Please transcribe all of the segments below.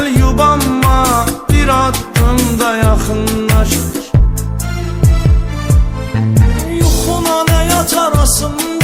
Gel yubanma bir addımda yakınlaş. Yuhuna ne yatar asımda?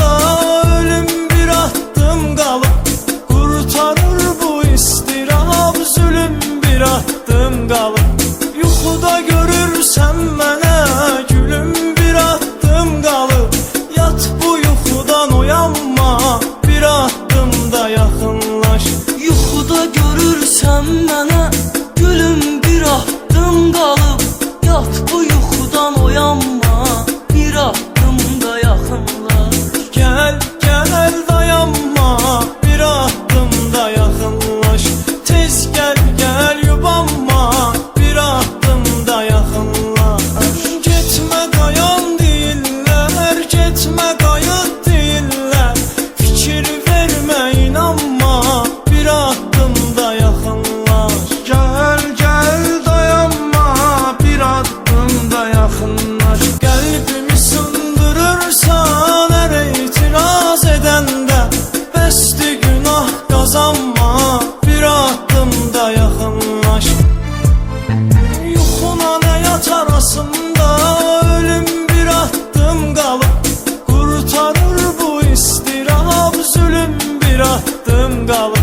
Bir adım kalıp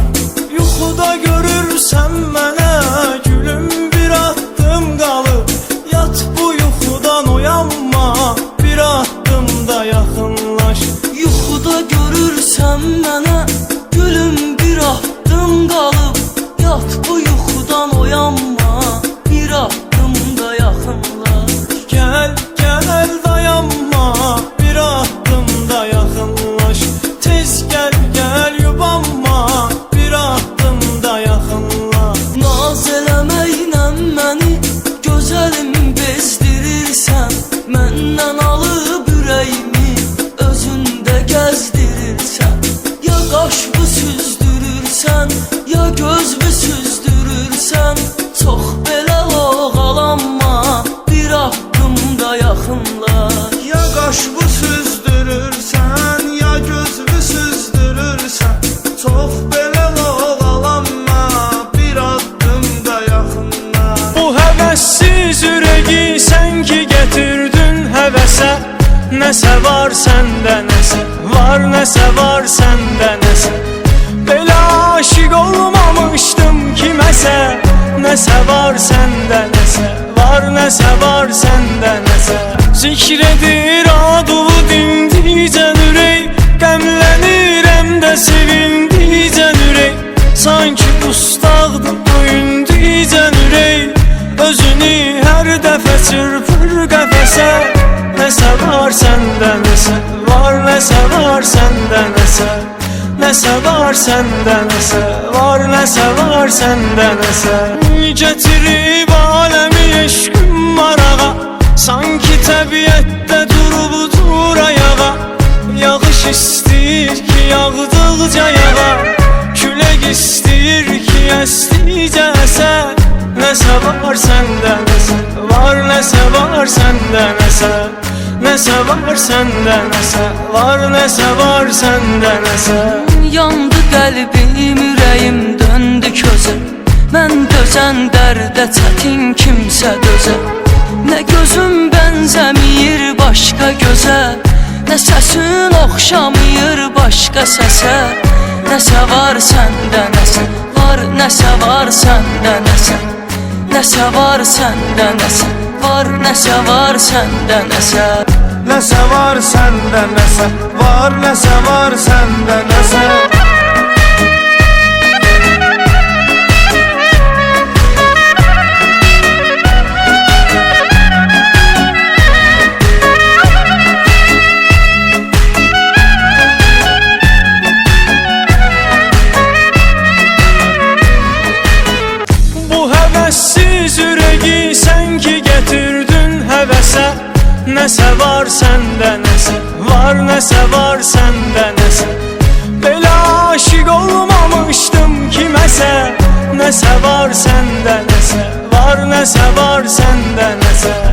Yuxuda görürsen mənə gülüm. Bir adım qalıb Yat bu yuxudan oyanma bir adım da yaxınlaş Yuxuda görürsən mənə Gülüm. Bir addım qalıb Yat bu bezdirirsən Məndən alıb Nəsə var səndə nəsə Var nəsə var səndə nəsə Belə aşiq olmamışdım kiməsə Nəsə var səndə nəsə Var nəsə var səndə nəsə Zikr edir adığı dindicən ürək Qəmlənirəm də sevindicən ürək Sanki dustaqdır döyündicən ürək Özünü hər dəfə çırpır Var səndə nəsə Var nəsə var səndə nəsə Nəsə var səndə nəsə Var nəsə var səndə nəsə Gətirib aləmi eşqim marağa Sanki təbiətdə durub dur ayağa. Yağış istəyir ki yağdıqca yağa Külək istəyir ki əsdikcə əsən Nəsə var səndə nəsə Var nəsə var səndə nəsə Nəsə var səndə nəsə Var nəsə var səndə nəsə Yandı qəlbim, ürəyim döndü közə Mən dözən dərdə çətin kimsə dözə Nə gözüm bənzəmir başqa gözə Nə səsin oxşamır başqa səsə Nəsə var səndə nəsə Var nəsə var səndə nəsə Nəsə var səndə nəsə Var nəsə var səndə nəsə Nəsə var səndə nəsə Var nəsə var səndə nəsə Bu Nəsə var səndə nəsə Var nəsə var səndə nəsə Belə aşiq olmamışdım kiməsə Nəsə var səndə nəsə Var nəsə var səndə nəsə